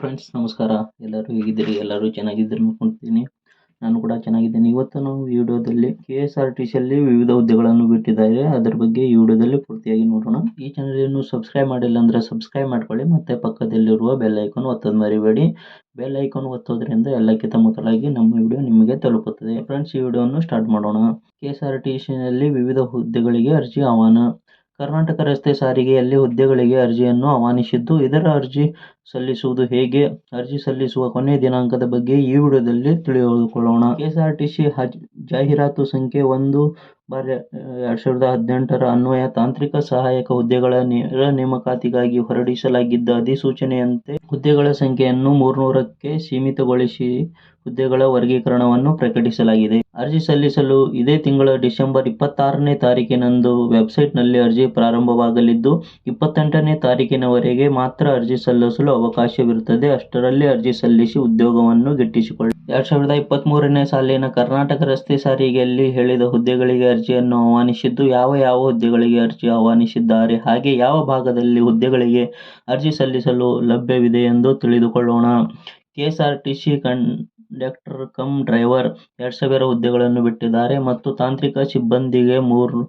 Friends ನಮಸ್ಕಾರ. ಎಲ್ಲರೂ ಹೇಗಿದ್ದೀರಿ? ಎಲ್ಲರೂ ಚೆನ್ನಾಗಿದ್ದೀರಿ ಅನ್ಕೊಂತೀನಿ. ನಾನು ಕೂಡ ಚೆನ್ನಾಗಿದ್ದೇನೆ. ಇವತ್ತು ನಾವು ವಿಡಿಯೋದಲ್ಲಿ ಕೆ ಎಸ್ ಆರ್ ಟಿ ಸಿಯಲ್ಲಿ ವಿವಿಧ ಹುದ್ದೆಗಳನ್ನು ಬಿಟ್ಟಿದ್ದಾರೆ. ಅದರ ಬಗ್ಗೆ ಈ ವಿಡಿಯೋದಲ್ಲಿ ಪೂರ್ತಿಯಾಗಿ ನೋಡೋಣ. ಈ ಚಾನಲ್ ಸಬ್ಸ್ಕ್ರೈಬ್ ಮಾಡಿಲ್ಲ ಅಂದ್ರೆ ಸಬ್ಸ್ಕ್ರೈಬ್ ಮಾಡ್ಕೊಳ್ಳಿ. ಮತ್ತೆ ಪಕ್ಕದಲ್ಲಿರುವ ಬೆಲ್ ಐಕಾನ್ ಒತ್ತೋದು ಮರಿಬೇಡಿ. ಬೆಲ್ ಐಕಾನ್ ಒತ್ತೋದ್ರಿಂದ ಎಲ್ಲಕ್ಕಿಂತ ಮೊದಲಾಗಿ ನಮ್ಮ ವಿಡಿಯೋ ನಿಮಗೆ ತಲುಪುತ್ತದೆ. ಫ್ರೆಂಡ್ಸ್ ಈ ವಿಡಿಯೋವನ್ನು ಸ್ಟಾರ್ಟ್ ಮಾಡೋಣ. ಕೆ ಎಸ್ ಆರ್ ಟಿ ಸಿಯಲ್ಲಿ ವಿವಿಧ ಹುದ್ದೆಗಳಿಗೆ ಅರ್ಜಿ ಆಹ್ವಾನ. ಕರ್ನಾಟಕ ರಸ್ತೆ ಸಾರಿಗೆಯಲ್ಲಿ ಹುದ್ದೆಗಳಿಗೆ ಅರ್ಜಿಯನ್ನು ಆಹ್ವಾನಿಸಿದ್ದು, ಇದರ ಅರ್ಜಿ ಸಲ್ಲಿಸುವುದು ಹೇಗೆ? ಅರ್ಜಿ ಸಲ್ಲಿಸುವ ಕೊನೆಯ ದಿನಾಂಕದ ಬಗ್ಗೆ ಈ ವಿಡಿಯೋದಲ್ಲಿ ತಿಳಿದುಕೊಳ್ಳೋಣ. ಕೆಎಸ್ಆರ್ಟಿಸಿ ಜಾಹೀರಾತು ಸಂಖ್ಯೆ ಒಂದು ಬಾರ್ ಎರಡ್ ಸಾವಿರದ ಹದಿನೆಂಟರ ಅನ್ವಯ ತಾಂತ್ರಿಕ ಸಹಾಯಕ ಹುದ್ದೆಗಳ ನೇರ ನೇಮಕಾತಿಗಾಗಿ ಹೊರಡಿಸಲಾಗಿದ್ದ ಅಧಿಸೂಚನೆಯಂತೆ ಹುದ್ದೆಗಳ ಸಂಖ್ಯೆಯನ್ನು ಮೂರ್ನೂರಕ್ಕೆ ಸೀಮಿತಗೊಳಿಸಿ ಹುದ್ದೆಗಳ ವರ್ಗೀಕರಣವನ್ನು ಪ್ರಕಟಿಸಲಾಗಿದೆ. ಅರ್ಜಿ ಸಲ್ಲಿಸಲು ಇದೇ ತಿಂಗಳ ಡಿಸೆಂಬರ್ ಇಪ್ಪತ್ತಾರನೇ ತಾರೀಕಿನಂದು ವೆಬ್ಸೈಟ್ನಲ್ಲಿ ಅರ್ಜಿ ಪ್ರಾರಂಭವಾಗಲಿದ್ದು, ಇಪ್ಪತ್ತೆಂಟನೇ ತಾರೀಕಿನವರೆಗೆ ಮಾತ್ರ ಅರ್ಜಿ ಸಲ್ಲಿಸಲು ಅವಕಾಶವಿರುತ್ತದೆ. ಅಷ್ಟರಲ್ಲಿ ಅರ್ಜಿ ಸಲ್ಲಿಸಿ ಉದ್ಯೋಗವನ್ನು ಗಿಟ್ಟಿಸಿಕೊಳ್ಳಿ. ಎರಡ್ ಸಾವಿರದ ಇಪ್ಪತ್ತ್ ಮೂರನೇ ಸಾಲಿನ ಕರ್ನಾಟಕ ರಸ್ತೆ ಸಾರಿಗೆಯಲ್ಲಿ ಹೇಳಿದ ಹುದ್ದೆಗಳಿಗೆ ಅರ್ಜಿಯನ್ನು ಆಹ್ವಾನಿಸಿದ್ದು, ಯಾವ ಯಾವ ಹುದ್ದೆಗಳಿಗೆ ಅರ್ಜಿ ಆಹ್ವಾನಿಸಿದ್ದಾರೆ, ಹಾಗೆ ಯಾವ ಭಾಗದಲ್ಲಿ ಹುದ್ದೆಗಳಿಗೆ ಅರ್ಜಿ ಸಲ್ಲಿಸಲು ಲಭ್ಯವಿದೆ ಎಂದು ತಿಳಿದುಕೊಳ್ಳೋಣ. ಕೆಎಸ್ಆರ್ಟಿಸಿ ಕಂಡಕ್ಟರ್ ಕಮ್ ಡ್ರೈವರ್ ಎರಡು ಸಾವಿರ ಹುದ್ದೆಗಳನ್ನು ಬಿಟ್ಟಿದ್ದಾರೆ ಮತ್ತು ತಾಂತ್ರಿಕ ಸಿಬ್ಬಂದಿಗೆ ಮೂರು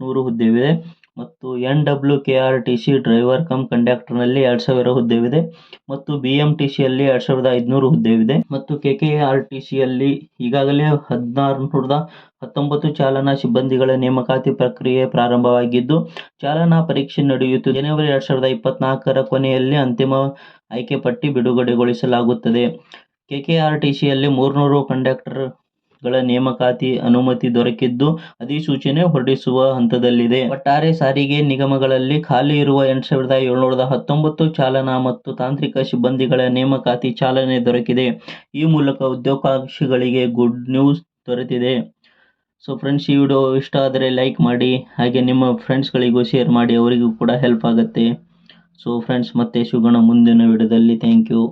ನೂರು ಹುದ್ದೆವಿದೆ ಮತ್ತು N W K R T C driver cum ಕಂಡಕ್ಟರ್ನಲ್ಲಿ ಎರಡು ಸಾವಿರ ಹುದ್ದೆವಿದೆ ಮತ್ತು ಬಿ ಎಂ ಟಿ ಸಿಯಲ್ಲಿ ಎರಡು ಸಾವಿರದ ಐದುನೂರು ಹುದ್ದೆವಿದೆ ಮತ್ತು ಕೆ ಕೆ ಆರ್ ಟಿ ಸಿಯಲ್ಲಿ ಈಗಾಗಲೇ ಹದಿನಾರು ನೂರದ ಹತ್ತೊಂಬತ್ತು ಚಾಲನಾ ಸಿಬ್ಬಂದಿಗಳ ನೇಮಕಾತಿ ಪ್ರಕ್ರಿಯೆ ಪ್ರಾರಂಭವಾಗಿದ್ದು, ಚಾಲನಾ ಪರೀಕ್ಷೆ ನಡೆಯಿತು ಜನವರಿ ಎರಡು ಸಾವಿರದ ಇಪ್ಪತ್ನಾಲ್ಕರ ಕೊನೆಯಲ್ಲಿ ಅಂತಿಮ ಆಯ್ಕೆ ಪಟ್ಟಿ ಬಿಡುಗಡೆಗೊಳಿಸಲಾಗುತ್ತದೆ. ಕೆ ಕೆ ಆರ್ ಟಿ ಸಿಯಲ್ಲಿ ಮೂರುನೂರು ಕಂಡಕ್ಟರ್ ಗಳ ನೇಮಕಾತಿ ಅನುಮತಿ ದೊರಕಿದ್ದು ಅಧಿಸೂಚನೆ ಹೊರಡಿಸುವ ಹಂತದಲ್ಲಿದೆ. ಒಟ್ಟಾರೆ ಸಾರಿಗೆ ನಿಗಮಗಳಲ್ಲಿ ಖಾಲಿ ಇರುವ ಎಂಟು ಸಾವಿರದ ಏಳ್ನೂರದ ಹತ್ತೊಂಬತ್ತು ಚಾಲನಾ ಮತ್ತು ತಾಂತ್ರಿಕ ಸಿಬ್ಬಂದಿಗಳ ನೇಮಕಾತಿ ಚಾಲನೆ ದೊರಕಿದೆ. ಈ ಮೂಲಕ ಉದ್ಯೋಗಾಕಾಂಕ್ಷಿಗಳಿಗೆ ಗುಡ್ ನ್ಯೂಸ್ ದೊರೆತಿದೆ. ಸೊ ಫ್ರೆಂಡ್ಸ್ ಈ ವಿಡಿಯೋ ಇಷ್ಟ ಆದರೆ ಲೈಕ್ ಮಾಡಿ, ಹಾಗೆ ನಿಮ್ಮ ಫ್ರೆಂಡ್ಸ್ಗಳಿಗೂ ಶೇರ್ ಮಾಡಿ, ಅವರಿಗೂ ಕೂಡ ಹೆಲ್ಪ್ ಆಗುತ್ತೆ. ಸೊ ಫ್ರೆಂಡ್ಸ್ ಮತ್ತೆ ಸಿಗೋಣ ಮುಂದಿನ ವಿಡಿಯೋದಲ್ಲಿ. Thank you